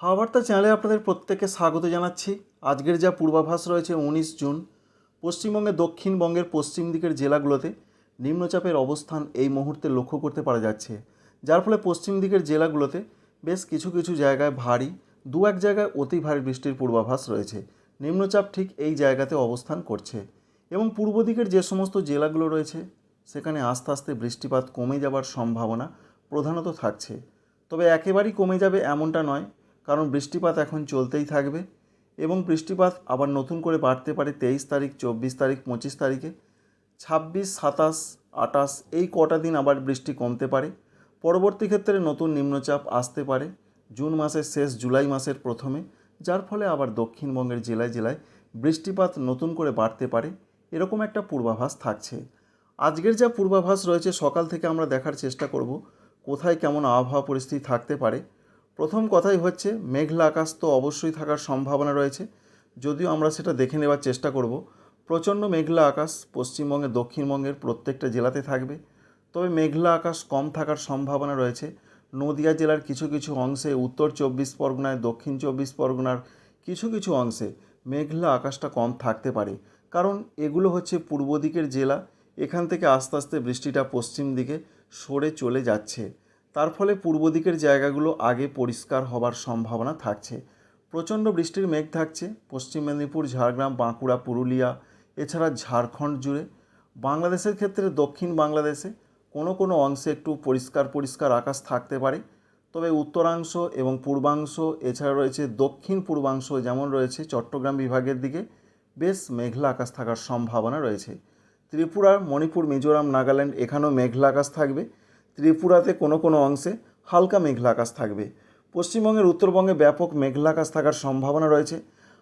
হাওয়াবার্তা চ্যানেলে আপনাদের প্রত্যেককে স্বাগত জানাচ্ছি। আজকের যা পূর্বাভাস রয়েছে উনিশ জুন, পশ্চিমবঙ্গের দক্ষিণবঙ্গের পশ্চিম দিকের জেলাগুলোতে নিম্নচাপের অবস্থান এই মুহূর্তে লক্ষ্য করতে পারা যাচ্ছে। যার ফলে পশ্চিম দিকের জেলাগুলোতে বেশ কিছু কিছু জায়গায় ভারী, দু এক জায়গায় অতি ভারী বৃষ্টির পূর্বাভাস রয়েছে। নিম্নচাপ ঠিক এই জায়গাতে অবস্থান করছে এবং পূর্ব দিকের যে সমস্ত জেলাগুলো রয়েছে, সেখানে আস্তে আস্তে বৃষ্টিপাত কমে যাবার সম্ভাবনা প্রধানত থাকছে। তবে একেবারেই কমে যাবে এমনটা নয় কারণ বৃষ্টিপাত এখন চলতেই থাকবে এবং বৃষ্টিপাত আবার নতুন করে বাড়তে পারে তেইশ তারিখ, চব্বিশ তারিখ, পঁচিশ তারিখে। ছাব্বিশ, সাতাশ আটাশ এই কটা দিন আবার বৃষ্টি কমতে পারে। পরবর্তী ক্ষেত্রে নতুন নিম্নচাপ আসতে পারে জুন মাসের শেষ, জুলাই মাসের প্রথমে, যার ফলে আবার দক্ষিণবঙ্গের জেলায় জেলায় বৃষ্টিপাত নতুন করে বাড়তে পারে। এরকম একটা পূর্বাভাস থাকছে। আজকের যা পূর্বাভাস রয়েছে সকাল থেকে আমরা দেখার চেষ্টা করব কোথায় কেমন আবহাওয়া পরিস্থিতি থাকতে পারে। প্রথম কথাই হচ্ছে, মেঘলা আকাশ তো অবশ্যই থাকার সম্ভাবনা রয়েছে। যদিও আমরা সেটা দেখে নেওয়ার চেষ্টা করব, প্রচণ্ড মেঘলা আকাশ পশ্চিমবঙ্গের দক্ষিণবঙ্গের প্রত্যেকটা জেলাতে থাকবে। তবে মেঘলা আকাশ কম থাকার সম্ভাবনা রয়েছে। নদিয়া জেলার কিছু কিছু অংশে, উত্তর চব্বিশ পরগনায়, দক্ষিণ চব্বিশ পরগনার কিছু কিছু অংশে মেঘলা আকাশটা কম থাকতে পারে। কারণ এগুলো হচ্ছে পূর্ব দিকের জেলা, এখান থেকে আস্তে আস্তে বৃষ্টিটা পশ্চিম দিকে সরে চলে যাচ্ছে। তার ফলে পূর্ব দিকের জায়গাগুলো আগে পরিষ্কার হবার সম্ভাবনা থাকছে। প্রচণ্ড বৃষ্টির মেঘ থাকছে। পশ্চিম মেদিনীপুর, ঝাড়গ্রাম, বাঁকুড়া, পুরুলিয়া, এছাড়া ঝাড়খণ্ড জুড়ে। বাংলাদেশের ক্ষেত্রে দক্ষিণ বাংলাদেশে কোনো কোনো অংশে একটু পরিষ্কার পরিষ্কার আকাশ থাকতে পারে। তবে উত্তরাংশ এবং পূর্বাংশ, এছাড়া রয়েছে দক্ষিণ পূর্বাংশ যেমন রয়েছে চট্টগ্রাম বিভাগের দিকে, বেশ মেঘলা আকাশ থাকার সম্ভাবনা রয়েছে। ত্রিপুরা মণিপুর, মিজোরাম, নাগাল্যান্ড এখানেও মেঘলা আকাশ থাকবে। ত্রিপুরাতে কোনো কোনো অংশে হালকা মেঘলা আকাশ থাকবে। পশ্চিমবঙ্গের উত্তরবঙ্গে ব্যাপক মেঘলা আকাশ থাকার সম্ভাবনা রয়েছে।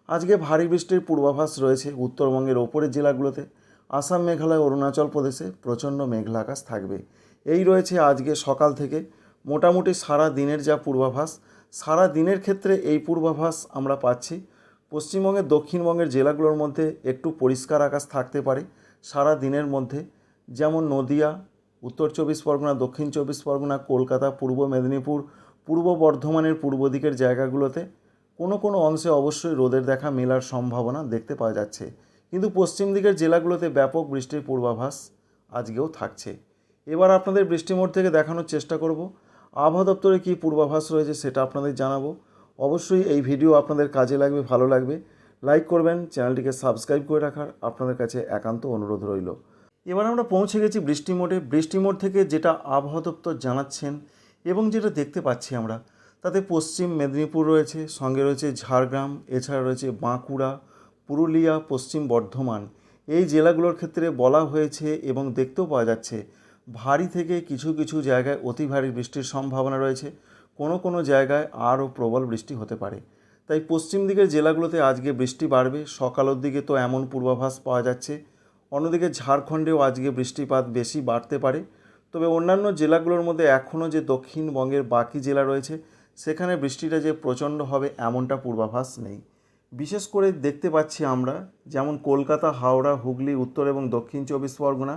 আজকে ভারী বৃষ্টির পূর্বাভাস রয়েছে উত্তরবঙ্গের ওপরের জেলাগুলোতে। আসাম, মেঘালয়, অরুণাচল প্রদেশে প্রচণ্ড মেঘলা আকাশ থাকবে। এই রয়েছে আজকে সকাল থেকে মোটামুটি সারা দিনের যা পূর্বাভাস। সারা দিনের ক্ষেত্রে এই পূর্বাভাস আমরা পাচ্ছি। পশ্চিমবঙ্গের দক্ষিণবঙ্গের জেলাগুলোর মধ্যে একটু পরিষ্কার আকাশ থাকতে পারে সারা দিনের মধ্যে। যেমন নদিয়া উত্তর চব্বিশ পরগনা, দক্ষিণ চব্বিশ পরগনা, কলকাতা, পূর্ব মেদিনীপুর, পূর্ব বর্ধমানের পূর্ব দিকের জায়গাগুলোতে কোনো কোনো অংশে অবশ্যই রোদের দেখা মেলার সম্ভাবনা দেখতে পাওয়া যাচ্ছে। কিন্তু পশ্চিম দিকের জেলাগুলোতে ব্যাপক বৃষ্টির পূর্বাভাস আজকেও থাকছে। এবার আপনাদের বৃষ্টিমোড় থেকে দেখানোর চেষ্টা করব। আবহাওয়া দপ্তরে কী পূর্বাভাস রয়েছে সেটা আপনাদের জানাব। অবশ্যই এই ভিডিও আপনাদের কাজে লাগবে, ভালো লাগবে। লাইক করবেন, চ্যানেলটিকে সাবস্ক্রাইব করে রাখার আপনাদের কাছে একান্ত অনুরোধ রইল। এবার আমরা পৌঁছে গেছি বৃষ্টি মোড়ে। বৃষ্টি মোড় থেকে যেটা আবহাওয়া দপ্তর জানাচ্ছেন এবং যেটা দেখতে পাচ্ছি আমরা, তাতে পশ্চিম মেদিনীপুর রয়েছে, সঙ্গে রয়েছে ঝাড়গ্রাম, এছাড়া রয়েছে বাঁকুড়া, পুরুলিয়া, পশ্চিম বর্ধমান। এই জেলাগুলোর ক্ষেত্রে বলা হয়েছে এবং দেখতেও পাওয়া যাচ্ছে, ভারী থেকে কিছু কিছু জায়গায় অতি ভারী বৃষ্টির সম্ভাবনা রয়েছে। কোনো কোনো জায়গায় আরও প্রবল বৃষ্টি হতে পারে। তাই পশ্চিম দিকের জেলাগুলোতে আজকে বৃষ্টি বাড়বে। সকালের দিকে তো এমন পূর্বাভাস পাওয়া যাচ্ছে। অন্যদিকে ঝাড়খণ্ডেও আজকে বৃষ্টিপাত বেশি বাড়তে পারে। তবে অন্যান্য জেলাগুলোর মধ্যে এখনও যে দক্ষিণবঙ্গের বাকি জেলা রয়েছে, সেখানে বৃষ্টিটা যে প্রচণ্ড হবে এমনটা পূর্বাভাস নেই। বিশেষ করে দেখতে পাচ্ছি আমরা যেমন কলকাতা, হাওড়া, হুগলি, উত্তর এবং দক্ষিণ চব্বিশ পরগনা।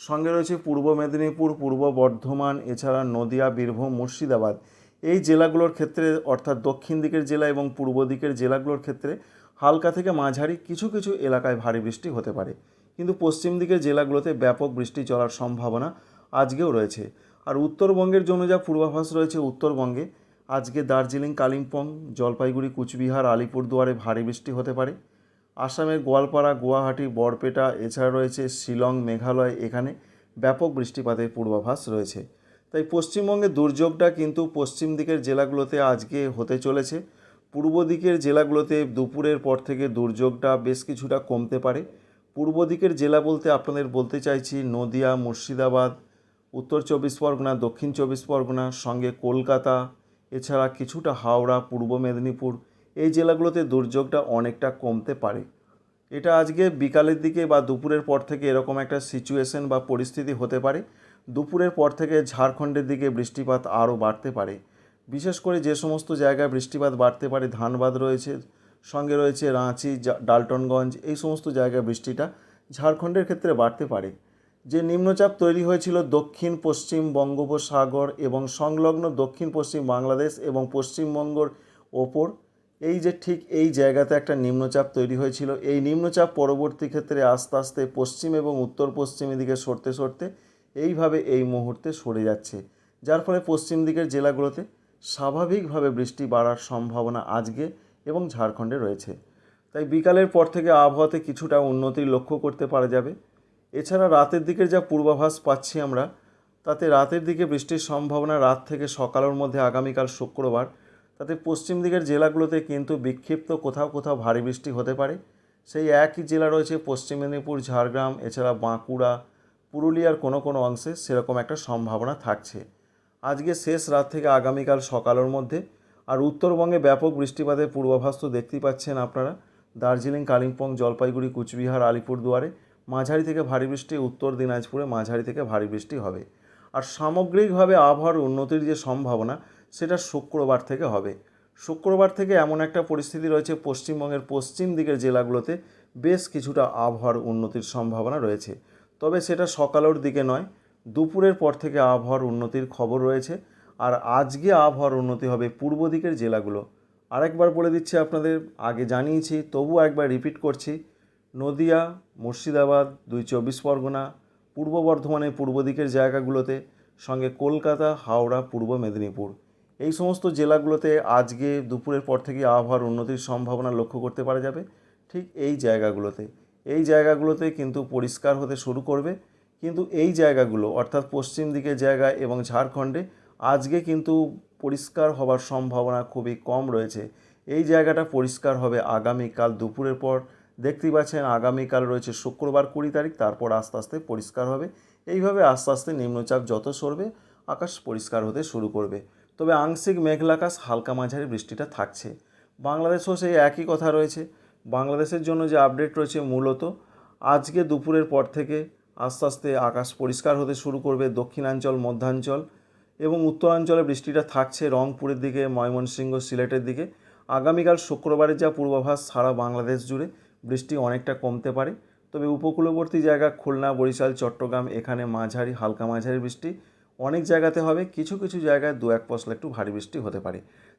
সঙ্গে রয়েছে পূর্ব মেদিনীপুর, পূর্ব বর্ধমান, এছাড়া নদিয়া, বীরভূম, মুর্শিদাবাদ। এই জেলাগুলোর ক্ষেত্রে অর্থাৎ দক্ষিণ দিকের জেলা এবং পূর্ব দিকের জেলাগুলোর ক্ষেত্রে হালকা থেকে মাঝারি কিছু কিছু এলাকায় ভারী বৃষ্টি হতে পারে। কিন্তু পশ্চিম দিকের জেলাগুলোতে ব্যাপক বৃষ্টি চলার সম্ভাবনা আজকেও রয়েছে। আর উত্তরবঙ্গের জন্য যা পূর্বাভাস রয়েছে উত্তরবঙ্গে, আজকে দার্জিলিং, কালিম্পং, জলপাইগুড়ি, কুচবিহার, আলিপুরদুয়ারে ভারী বৃষ্টি হতে পারে। আসামের গোয়ালপাড়া, গুয়াহাটি, বরপেটা, এছাড়া রয়েছে শিলং, মেঘালয়, এখানে ব্যাপক বৃষ্টিপাতের পূর্বাভাস রয়েছে। তাই পশ্চিমবঙ্গের দুর্যোগটা কিন্তু পশ্চিম দিকের জেলাগুলোতে আজকে হতে চলেছে। পূর্ব দিকের জেলাগুলোতে দুপুরের পর থেকে দুর্যোগটা বেশ কিছুটা কমতে পারে। পূর্ব দিকের জেলা বলতে আপনাদের বলতে চাইছি নদিয়া, মুর্শিদাবাদ, উত্তর চব্বিশ পরগনা, দক্ষিণ চব্বিশ পরগনা, সঙ্গে কলকাতা, এছাড়া কিছুটা হাওড়া, পূর্ব মেদিনীপুর। এই জেলাগুলোতে দুর্যোগটা অনেকটা কমতে পারে। এটা আজকে বিকালের দিকে বা দুপুরের পর থেকে এরকম একটা সিচুয়েশন বা পরিস্থিতি হতে পারে। দুপুরের পর থেকে ঝাড়খণ্ডের দিকে বৃষ্টিপাত আরও বাড়তে পারে। বিশেষ করে যে সমস্ত জায়গায় বৃষ্টিপাত বাড়তে পারে, ধানবাদ রয়েছে সঙ্গে রয়েছে রাঁচি ডালটনগঞ্জ, এই সমস্ত জায়গায় বৃষ্টিটা ঝাড়খণ্ডের ক্ষেত্রে বাড়তে পারে। যে নিম্নচাপ তৈরি হয়েছিল দক্ষিণ, পশ্চিম বঙ্গোপসাগর এবং সংলগ্ন দক্ষিণ, পশ্চিম বাংলাদেশ এবং পশ্চিমবঙ্গর ওপর, এই যে ঠিক এই জায়গাতে একটা নিম্নচাপ তৈরি হয়েছিল। এই নিম্নচাপ পরবর্তী ক্ষেত্রে আস্তে আস্তে পশ্চিম এবং উত্তর পশ্চিম দিকে সরতে সরতে এইভাবে এই মুহূর্তে সরে যাচ্ছে। যার ফলে পশ্চিম দিকের জেলাগুলোতে স্বাভাবিকভাবে বৃষ্টি বাড়ার সম্ভাবনা আজকে এবং ঝাড়খণ্ডে রয়েছে। তাই বিকালের পর থেকে আবহাওয়াতে কিছুটা উন্নতি লক্ষ্য করতে পারা যাবে। এছাড়া রাতের দিকের যা পূর্বাভাস পাচ্ছি আমরা, তাতে রাতের দিকে বৃষ্টির সম্ভাবনা রাত থেকে সকালের মধ্যে আগামীকাল শুক্রবার, তাতে পশ্চিম দিকের জেলাগুলোতে কিন্তু বিক্ষিপ্ত কোথাও কোথাও ভারী বৃষ্টি হতে পারে। সেই একই জেলা রয়েছে পশ্চিম মেদিনীপুর, ঝাড়গ্রাম, এছাড়া বাঁকুড়া, পুরুলিয়ার কোনো কোনো অংশে সেরকম একটা সম্ভাবনা থাকছে। আজকে শেষ রাত থেকে আগামীকাল সকালের মধ্যে আর উত্তরবঙ্গে ব্যাপক বৃষ্টিপাতের পূর্বাভাস তো দেখতেই পাচ্ছেন আপনারা। দার্জিলিং, কালিম্পং, জলপাইগুড়ি, কুচবিহার, আলিপুরদুয়ারে মাঝারি থেকে ভারী বৃষ্টি, উত্তর দিনাজপুরে মাঝারি থেকে ভারী বৃষ্টি হবে। আর সামগ্রিকভাবে আবহাওয়ার উন্নতির যে সম্ভাবনা, সেটা শুক্রবার থেকে হবে। শুক্রবার থেকে এমন একটা পরিস্থিতি রয়েছে, পশ্চিমবঙ্গের পশ্চিম দিকের জেলাগুলোতে বেশ কিছুটা আবহাওয়ার উন্নতির সম্ভাবনা রয়েছে। তবে সেটা সকালের দিকে নয়, দুপুরের পর থেকে আবহাওয়ার উন্নতির খবর রয়েছে। আর আজকে আবহাওয়ার উন্নতি হবে পূর্ব দিকের জেলাগুলো। আরেকবার বলে দিচ্ছি আপনাদের, আগে জানিয়েছি, তবু একবার রিপিট করছি। নদিয়া, মুর্শিদাবাদ, দুই চব্বিশ পরগনা, পূর্ব বর্ধমানের পূর্ব দিকের জায়গাগুলোতে, সঙ্গে কলকাতা, হাওড়া, পূর্ব মেদিনীপুর। এই সমস্ত জেলাগুলোতে আজকে দুপুরের পর থেকে আবহাওয়ার উন্নতির সম্ভাবনা লক্ষ্য করতে পারা যাবে। ঠিক এই জায়গাগুলোতে। এই জায়গাগুলোতে কিন্তু পরিষ্কার হতে শুরু করবে। কিন্তু এই জায়গাগুলো, অর্থাৎ পশ্চিম দিকের জায়গা এবং ঝাড়খণ্ডে আজকে কিন্তু পরিষ্কার হবার সম্ভাবনা খুবই কম রয়েছে। এই জায়গাটা পরিষ্কার হবে আগামীকাল দুপুরের পর। দেখতেই পাচ্ছেন, আগামীকাল রয়েছে শুক্রবার কুড়ি তারিখ, তারপর আস্তে আস্তে পরিষ্কার হবে। এইভাবে আস্তে আস্তে নিম্নচাপ যত সরবে, আকাশ পরিষ্কার হতে শুরু করবে। তবে আংশিক মেঘলা আকাশ হালকা মাঝারি বৃষ্টিটা থাকছে। বাংলাদেশও সেই একই কথা রয়েছে। বাংলাদেশের জন্য যে আপডেট রয়েছে মূলত, আজকে দুপুরের পর থেকে আস্তে আস্তে আকাশ পরিষ্কার হতে শুরু করবে দক্ষিণাঞ্চল, মধ্যাঞ্চল। এবং উত্তরাঞ্চলে বৃষ্টিটা থাকছে রংপুরের দিকে, ময়মনসিংহ, সিলেটের দিকে। আগামীকাল শুক্রবারের যা পূর্বাভাস, সারা বাংলাদেশ জুড়ে বৃষ্টি অনেকটা কমতে পারে। তবে উপকূলবর্তী জায়গা খুলনা, বরিশাল, চট্টগ্রাম, এখানে মাঝারি, হালকা মাঝারি বৃষ্টি। অনেক জায়গাতে হবে, কিছু কিছু জায়গায় দু এক পশলা একটু ভারী বৃষ্টি হতে পারে।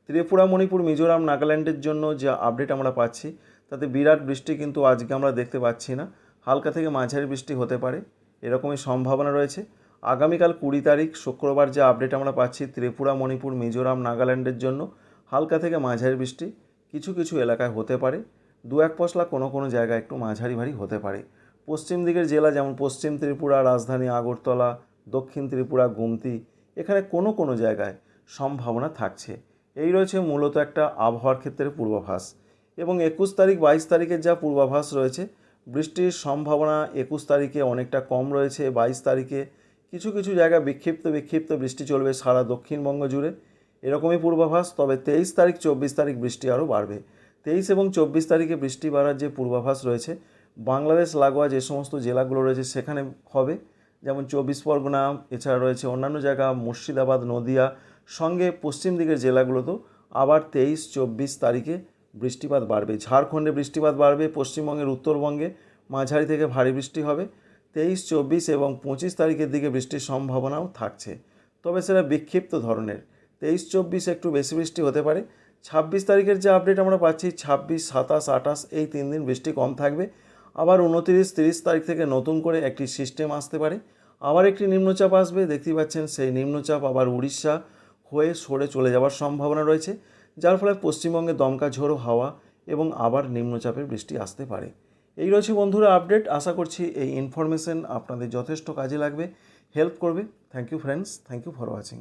ত্রিপুরা, মণিপুর, মিজোরাম, নাগাল্যান্ডের জন্য যে আপডেট আমরা পাচ্ছি, তাতে বিরাট বৃষ্টি কিন্তু আজকে আমরা দেখতে পাচ্ছি না। হালকা থেকে মাঝারি বৃষ্টি হতে পারে, এরকমই সম্ভাবনা রয়েছে। আগামীকাল কুড়ি তারিখ শুক্রবার যে আপডেট আমরা পাচ্ছি ত্রিপুরা, মণিপুর, মিজোরাম, নাগাল্যান্ডের জন্য, হালকা থেকে মাঝারি বৃষ্টি কিছু কিছু এলাকায় হতে পারে। দু এক পশলা কোনো কোনো জায়গায় একটু মাঝারি ভারী হতে পারে। পশ্চিম দিকের জেলা যেমন পশ্চিম ত্রিপুরা, রাজধানী আগরতলা, দক্ষিণ ত্রিপুরা, গুমতি, এখানে কোনো কোনো জায়গায় সম্ভাবনা থাকছে। এই রয়েছে মূলত একটা আবহাওয়ার ক্ষেত্রে পূর্বাভাস এবং একুশ তারিখ, বাইশ তারিখের যা পূর্বাভাস রয়েছে, বৃষ্টির সম্ভাবনা একুশ তারিখে অনেকটা কম রয়েছে। বাইশ তারিখে কিছু কিছু জায়গায় বিক্ষিপ্ত বিক্ষিপ্ত বৃষ্টি চলবে সারা দক্ষিণবঙ্গ জুড়ে। এরকমই পূর্বাভাস, তবে তেইশ তারিখ, চব্বিশ তারিখ বৃষ্টি আরও বাড়বে। তেইশ এবং চব্বিশ তারিখে বৃষ্টি বাড়ার যে পূর্বাভাস রয়েছে, বাংলাদেশ, লাগোয়া যে সমস্ত জেলাগুলো রয়েছে সেখানে হবে। যেমন চব্বিশ পরগনা, এছাড়া রয়েছে অন্যান্য জায়গা, মুর্শিদাবাদ, নদিয়া, সঙ্গে পশ্চিম দিকের জেলাগুলোতেও আবার তেইশ, চব্বিশ তারিখে বৃষ্টিপাত বাড়বে। ঝাড়খণ্ডে বৃষ্টিপাত বাড়বে, পশ্চিমবঙ্গের উত্তরবঙ্গে মাঝারি থেকে ভারী বৃষ্টি হবে। তেইশ, চব্বিশ এবং পঁচিশ তারিখের দিকে বৃষ্টির সম্ভাবনাও থাকছে। তবে সেটা বিক্ষিপ্ত ধরনের। তেইশ, চব্বিশ একটু বেশি বৃষ্টি হতে পারে। ছাব্বিশ তারিখের যে আপডেট আমরা পাচ্ছি, ছাব্বিশ, সাতাশ, আঠাশ, এই তিন দিন বৃষ্টি কম থাকবে। আবার উনতিরিশ, তিরিশ তারিখ থেকে নতুন করে একটি সিস্টেম আসতে পারে। আবার একটি নিম্নচাপ আসবে, দেখতেই পাচ্ছেন সেই নিম্নচাপ আবার উড়িষ্যা হয়ে সরে চলে যাওয়ার সম্ভাবনা রয়েছে, যার ফলে পশ্চিমবঙ্গে দমকা ঝোড়ো হাওয়া এবং আবার নিম্নচাপের বৃষ্টি আসতে পারে। এই রয়েছে বন্ধুরা আপডেট। আশা করছি এই ইনফরমেশন আপনাদের যথেষ্ট কাজে লাগবে হেল্প করবে। Thank you friends thank you for watching